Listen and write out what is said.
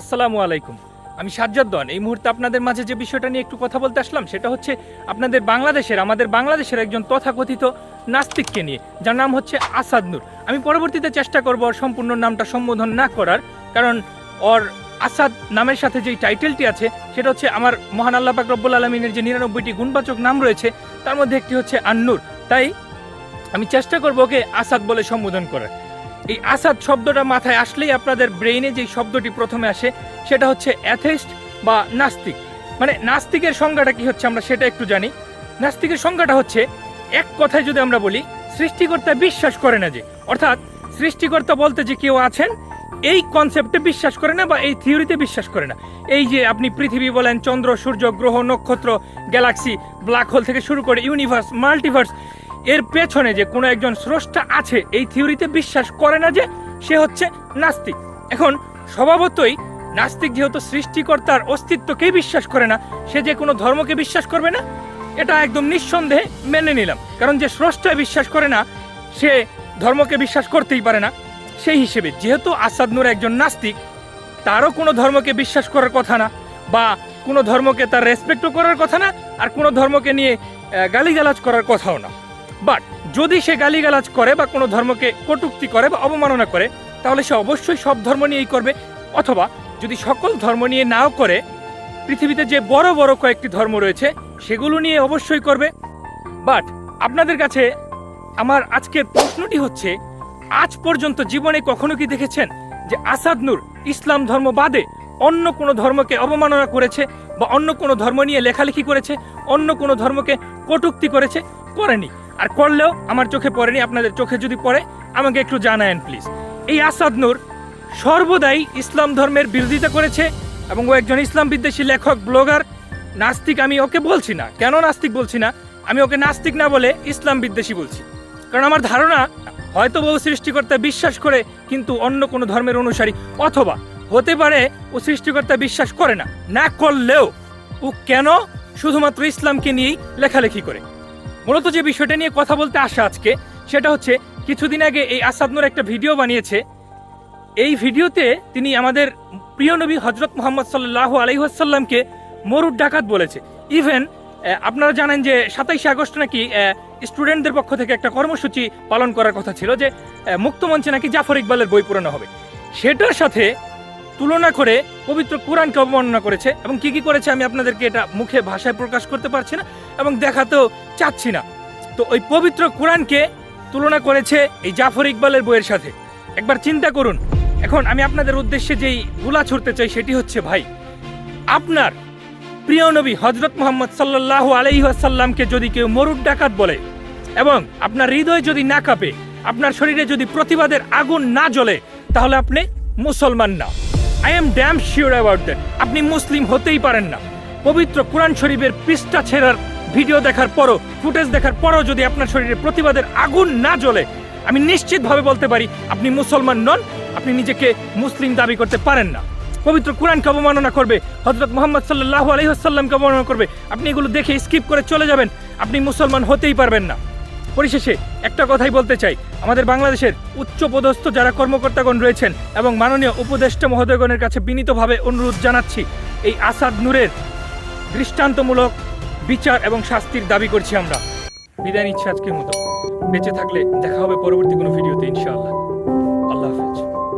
আসসালামু আলাইকুম। আমি সাজ্জাদ্দন এই মুহূর্তে আপনাদের মাঝে যে বিষয়টা নিয়ে একটু কথা বলতে আসলাম, সেটা হচ্ছে আপনাদের বাংলাদেশের, আমাদের বাংলাদেশের একজন তথাকথিত নাস্তিককে নিয়ে, যার নাম হচ্ছে আসাদ নূর। আমি পরবর্তীতে চেষ্টা করব ওর সম্পূর্ণ নামটা সম্বোধন না করার, কারণ ওর আসাদ নামের সাথে যেই টাইটেলটি আছে, সেটা হচ্ছে আমার মহান আল্লাহ পাক রব্বুল আলমিনের যে নিরানব্বইটি গুণবাচক নাম রয়েছে, তার মধ্যে একটি হচ্ছে আন্নুর। তাই আমি চেষ্টা করব ওকে আসাদ বলে সম্বোধন করার। এই আসাদ শব্দটা মাথায় আসলেই আপনাদের ব্রেইনে যে শব্দটি প্রথমে আসে, সেটা হচ্ছে অ্যাথেস্ট বা নাস্তিক। মানে নাস্তিকের সংজ্ঞাটা কি হচ্ছে আমরা সেটা একটু জানি। নাস্তিকের সংজ্ঞাটা হচ্ছে, এক কথায় যদি আমরা বলি, সৃষ্টিকর্তা বিশ্বাস করে না যে, অর্থাৎ সৃষ্টিকর্তা বলতে যে কেউ আছেন, এই কনসেপ্টে বিশ্বাস করে না বা এই থিওরিতে বিশ্বাস করে না। এই যে আপনি পৃথিবী বলেন, চন্দ্র, সূর্য, গ্রহ, নক্ষত্র গ্যালাক্সি ব্ল্যাক হোল থেকে শুরু করে ইউনিভার্স মাল্টিভার্স এর পেছনে যে কোনো একজন স্রষ্টা আছে, এই থিওরিতে বিশ্বাস করে না যে সে হচ্ছে নাস্তিক। এখন স্বভাবতই নাস্তিক যেহেতু সৃষ্টিকর্তার অস্তিত্বকেই বিশ্বাস করে না, সে যে কোনো ধর্মকে বিশ্বাস করবে না, এটা একদম নিঃসন্দেহে মেনে নিলাম। কারণ যে স্রষ্টায় বিশ্বাস করে না, সে ধর্মকে বিশ্বাস করতেই পারে না। সেই হিসেবে যেহেতু আসাদ নূর একজন নাস্তিক, তারও কোনো ধর্মকে বিশ্বাস করার কথা না, বা কোনো ধর্মকে তার রেসপেক্টও করার কথা না, আর কোনো ধর্মকে নিয়ে গালিগালাজ করার কথাও না। বাট যদি সে গালিগালাজ করে বা কোনো ধর্মকে কটুক্তি করে বা অবমাননা করে, তাহলে সে অবশ্যই সব ধর্ম নিয়েই করবে। অথবা যদি সকল ধর্ম নিয়ে নাও করে, পৃথিবীতে যে বড় বড় কয়েকটি ধর্ম রয়েছে, সেগুলো নিয়ে অবশ্যই করবে। বাট আপনাদের কাছে আমার আজকের প্রশ্নটি হচ্ছে, আজ পর্যন্ত জীবনে কখনো কি দেখেছেন যে আসাদ নূর ইসলাম ধর্ম বাদে অন্য কোনো ধর্মকে অবমাননা করেছে বা অন্য কোনো ধর্ম নিয়ে লেখালেখি করেছে, অন্য কোনো ধর্মকে কটূক্তি করেছে? করেনি। আর করলেও আমার চোখে পড়েনি, আপনাদের চোখে যদি পড়ে, আমাকে একটু জানায়েন প্লিজ এই আসাদ নূর সর্বদাই ইসলাম ধর্মের বিরোধিতা করেছে এবং ও একজন ইসলাম বিদ্বেষী লেখক, ব্লগার, নাস্তিক, আমি ওকে বলছি না। কেন নাস্তিক বলছি না? আমি ওকে নাস্তিক না বলে ইসলাম বিদ্বেষী বলছি। কারণ আমার ধারণা, হয়তো বহু সৃষ্টিকর্তা বিশ্বাস করে, কিন্তু অন্য কোনো ধর্মের অনুসারী, অথবা হতে পারে ও সৃষ্টিকর্তা বিশ্বাস করে না। না করলেও ও কেন শুধুমাত্র ইসলামকে নিয়েই লেখালেখি করে? মূলত যে বিষয়টা নিয়ে কথা বলতে আসা আজকে, সেটা হচ্ছে কিছুদিন আগে এই আসাদনুর একটা ভিডিও বানিয়েছে। এই ভিডিওতে তিনি আমাদের প্রিয় নবী হজরত মোহাম্মদ সাল্লাহ আলহিহাসাল্লামকে মরুর ডাকাত বলেছে। ইভেন আপনারা জানেন যে সাতাইশে আগস্ট নাকি স্টুডেন্টদের পক্ষ থেকে একটা কর্মসূচি পালন করার কথা ছিল যে মুক্তমঞ্চে নাকি জাফর ইকবালের বই পুরানো হবে। সেটার সাথে তুলনা করে পবিত্র কোরআনকে অবমাননা করেছে এবং কি কি করেছে আমি আপনাদেরকে এটা মুখে ভাষায় প্রকাশ করতে পারছি না। এবং দেখাতেও চাচ্ছি না। তো ওই পবিত্র কোরআনকে তুলনা করেছে এই জাফর ইকবালের বইয়ের সাথে। একবার চিন্তা করুন। এখন আমি আপনাদের উদ্দেশ্যে যেই গুলা ছুড়তে চাই সেটি হচ্ছে, ভাই, আপনার প্রিয় নবী হজরত মোহাম্মদ সাল্লাহ আলাইসাল্লামকে যদি কেউ মরুর ডাকাত বলে এবং আপনার হৃদয় যদি না কাঁপে, আপনার শরীরে যদি প্রতিবাদের আগুন না জ্বলে, তাহলে আপনি মুসলমান না। I am damn sure about that আপনি মুসলিম হতেই পারেন না। পবিত্র কোরআন শরীফের পৃষ্ঠা ছেঁড়ার ভিডিও দেখার পরও, ফুটেজ দেখার পরও যদি আপনার শরীরে প্রতিবাদের আগুন না জ্বলে, আমি নিশ্চিতভাবে বলতে পারি, আপনি মুসলমান নন, আপনি নিজেকে মুসলিম দাবি করতে পারেন না। পবিত্র কোরআনকে অবমাননা করবে হজরত মোহাম্মদ সাল্লাহ আলহিহাসাল্লামকে অবমাননা করবে, আপনি এগুলো দেখে স্কিপ করে চলে যাবেন, আপনি মুসলমান হতেই পারবেন না। পরিশেষে একটা কথাই বলতে চাই, আমাদের বাংলাদেশের উচ্চ পদস্থ যারা কর্মকর্তাগণ রয়েছেন এবং মাননীয় উপদেষ্টা মহোদয়গণের কাছে বিনীতভাবে অনুরোধ জানাচ্ছি, এই আসাদ নূরের দৃষ্টান্তমূলক বিচার এবং শাস্তির দাবি করছি আমরা। বিদায় নিচ্ছি আজকের মতো। বেঁচে থাকলে দেখা হবে পরবর্তী কোনো ভিডিওতে, ইনশাআল্লাহ।